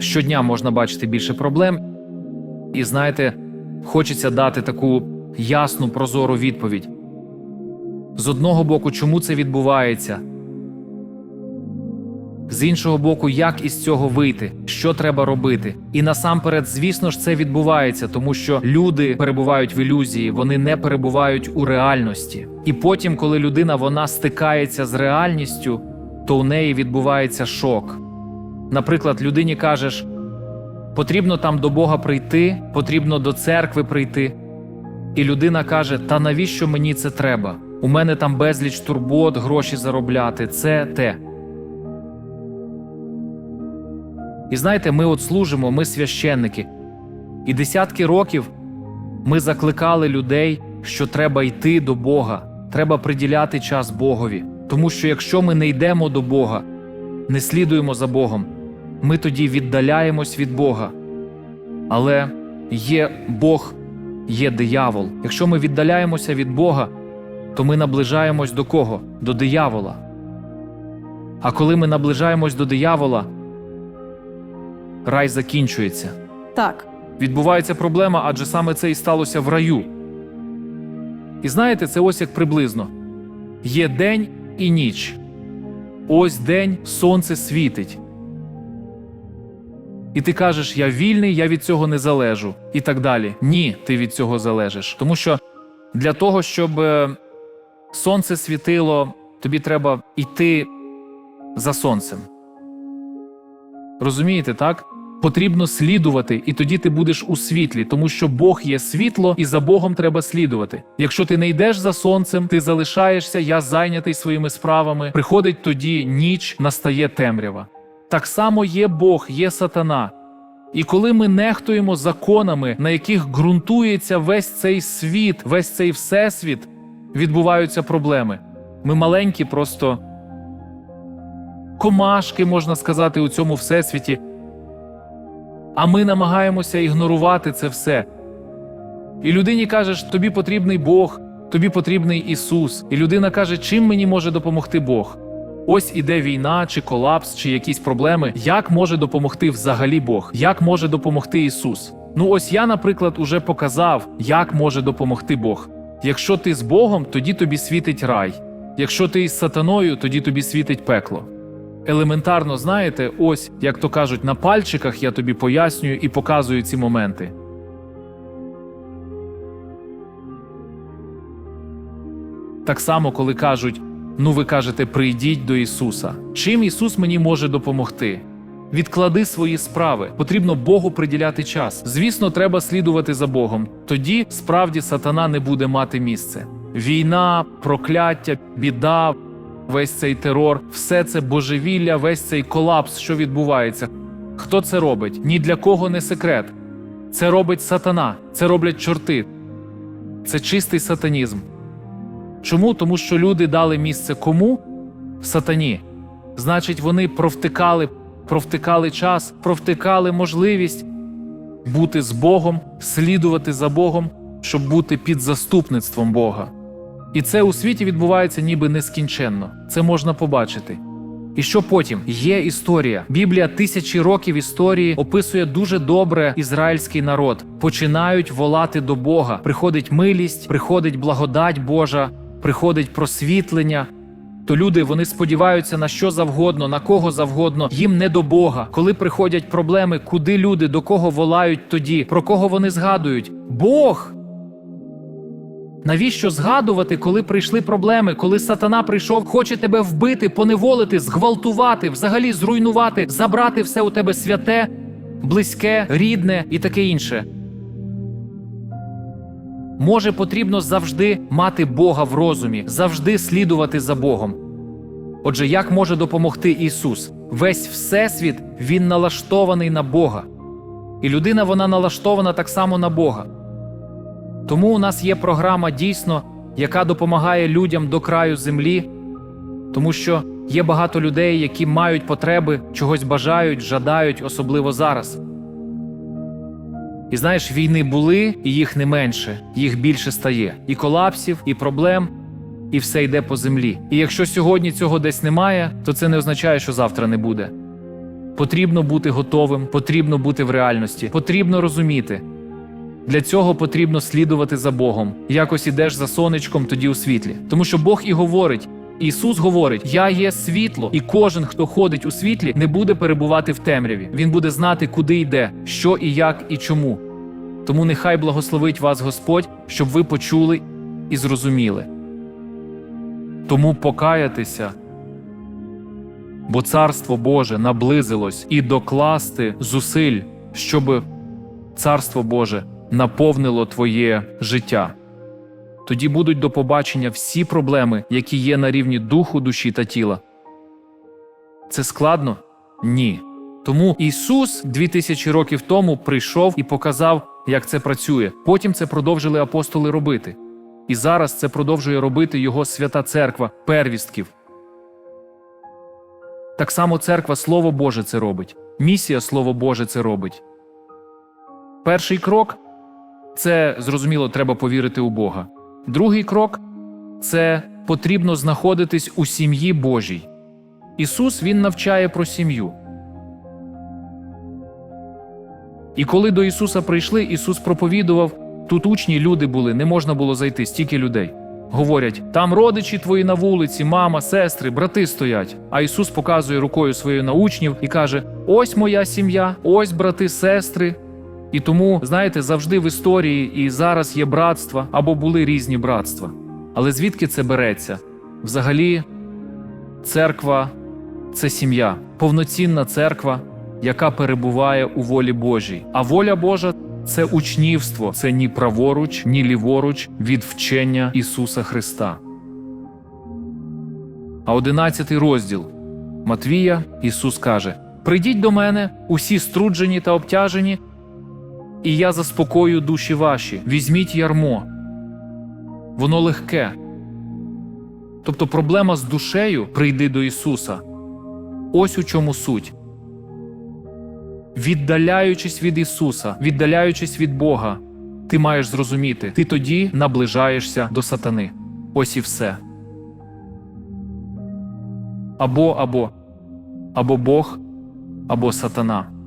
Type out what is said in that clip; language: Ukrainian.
щодня можна бачити більше проблем, і знаєте, хочеться дати таку ясну, прозору відповідь. З одного боку, чому це відбувається? З іншого боку, як із цього вийти, що треба робити. І насамперед, звісно ж, це відбувається, тому що люди перебувають в ілюзії, вони не перебувають у реальності. І потім, коли людина вона стикається з реальністю, то у неї відбувається шок. Наприклад, людині кажеш: потрібно там до Бога прийти, потрібно до церкви прийти. І людина каже: Та навіщо мені це треба? У мене там безліч турбот, гроші заробляти, це те. І знаєте, ми от служимо, ми священники. І десятки років ми закликали людей, що треба йти до Бога, треба приділяти час Богові. Тому що якщо ми не йдемо до Бога, не слідуємо за Богом, ми тоді віддаляємось від Бога. Але є Бог, є диявол. Якщо ми віддаляємося від Бога, то ми наближаємось до кого? До диявола. А коли ми наближаємось до диявола, рай закінчується. Так, Відбувається проблема, адже саме це і сталося в раю. І знаєте, це ось як приблизно: є день і ніч. Ось день сонце світить. І ти кажеш, я вільний, я від цього не залежу. І так далі. Ні, ти від цього залежиш. Тому що для того, щоб е, сонце світило, тобі треба йти за сонцем. Розумієте, так? Потрібно слідувати, і тоді ти будеш у світлі, тому що Бог є світло, і за Богом треба слідувати. Якщо ти не йдеш за сонцем, ти залишаєшся, я зайнятий своїми справами. Приходить тоді ніч, настає темрява. Так само є Бог, є сатана. І коли ми нехтуємо законами, на яких ґрунтується весь цей світ, весь цей всесвіт, відбуваються проблеми. Ми маленькі, просто комашки, можна сказати, у цьому всесвіті. А ми намагаємося ігнорувати це все. І людині кажеш, тобі потрібний Бог, тобі потрібний Ісус. І людина каже, чим мені може допомогти Бог? Ось іде війна, чи колапс, чи якісь проблеми. Як може допомогти взагалі Бог? Як може допомогти Ісус? Ну ось я, наприклад, уже показав, як може допомогти Бог. Якщо ти з Богом, тоді тобі світить рай. Якщо ти із сатаною, тоді тобі світить пекло. Елементарно, знаєте, ось, як то кажуть, на пальчиках я тобі пояснюю і показую ці моменти. Так само, коли кажуть: ну ви кажете, прийдіть до Ісуса. Чим Ісус мені може допомогти? Відклади свої справи. Потрібно Богу приділяти час. Звісно, треба слідувати за Богом. Тоді справді сатана не буде мати місце. Війна, прокляття, біда, весь цей терор, все це божевілля, весь цей колапс, що відбувається. Хто це робить? Ні для кого не секрет. Це робить сатана, це роблять чорти. Це чистий сатанізм. Чому? Тому що люди дали місце кому? Сатані. Значить, вони провтикали, провтикали час, провтикали можливість бути з Богом, слідувати за Богом, щоб бути під заступництвом Бога. І це у світі відбувається ніби нескінченно. Це можна побачити. І що потім? Є історія. Біблія тисячі років історії описує дуже добре ізраїльський народ. Починають волати до Бога. Приходить милість, приходить благодать Божа, приходить просвітлення. То люди вони сподіваються на що завгодно, на кого завгодно, їм не до Бога. Коли приходять проблеми, куди люди до кого волають тоді, про кого вони згадують? Бог! Навіщо згадувати, коли прийшли проблеми, коли сатана прийшов, хоче тебе вбити, поневолити, зґвалтувати, взагалі зруйнувати, забрати все у тебе святе, близьке, рідне і таке інше. Може, потрібно завжди мати Бога в розумі, завжди слідувати за Богом. Отже, як може допомогти Ісус? Весь Всесвіт Він налаштований на Бога. І людина вона налаштована так само на Бога. Тому у нас є програма дійсно, яка допомагає людям до краю землі, тому що є багато людей, які мають потреби, чогось бажають, жадають, особливо зараз. І знаєш, війни були, і їх не менше, їх більше стає. І колапсів, і проблем, і все йде по землі. І якщо сьогодні цього десь немає, то це не означає, що завтра не буде. Потрібно бути готовим, потрібно бути в реальності, потрібно розуміти. Для цього потрібно слідувати за Богом. Якось ідеш за сонечком, тоді у світлі. Тому що Бог і говорить. Ісус говорить: Я є світло, і кожен, хто ходить у світлі, не буде перебувати в темряві. Він буде знати, куди йде, що і як, і чому. Тому нехай благословить вас Господь, щоб ви почули і зрозуміли. Тому покаятися, бо Царство Боже наблизилось і докласти зусиль, щоб Царство Боже наповнило твоє життя. Тоді будуть до побачення всі проблеми, які є на рівні духу, душі та тіла. Це складно? Ні. Тому Ісус 2000 років тому прийшов і показав, як це працює. Потім це продовжили апостоли робити. І зараз це продовжує робити Його свята церква первістків. Так само церква Слово Боже це робить. Місія Слово Боже це робить. Перший крок це зрозуміло, треба повірити у Бога. Другий крок це потрібно знаходитись у сім'ї Божій. Ісус Він навчає про сім'ю. І коли до Ісуса прийшли, Ісус проповідував, тут учні люди були, не можна було зайти, стільки людей. Говорять, там родичі твої на вулиці, мама, сестри, брати стоять. А Ісус показує рукою своєю на учнів і каже: Ось моя сім'я, ось брати, сестри. І тому, знаєте, завжди в історії і зараз є братства або були різні братства. Але звідки це береться? Взагалі, церква це сім'я, повноцінна церква, яка перебуває у волі Божій. А воля Божа це учнівство, це ні праворуч, ні ліворуч від вчення Ісуса Христа. А одинадцятий розділ Матвія Ісус каже: Прийдіть до мене, усі струджені та обтяжені, і я заспокою душі ваші. Візьміть ярмо. Воно легке. Тобто проблема з душею прийди до Ісуса. Ось у чому суть. Віддаляючись від Ісуса, віддаляючись від Бога, ти маєш зрозуміти, ти тоді наближаєшся до сатани. Ось і все. Або, або, або Бог, або сатана.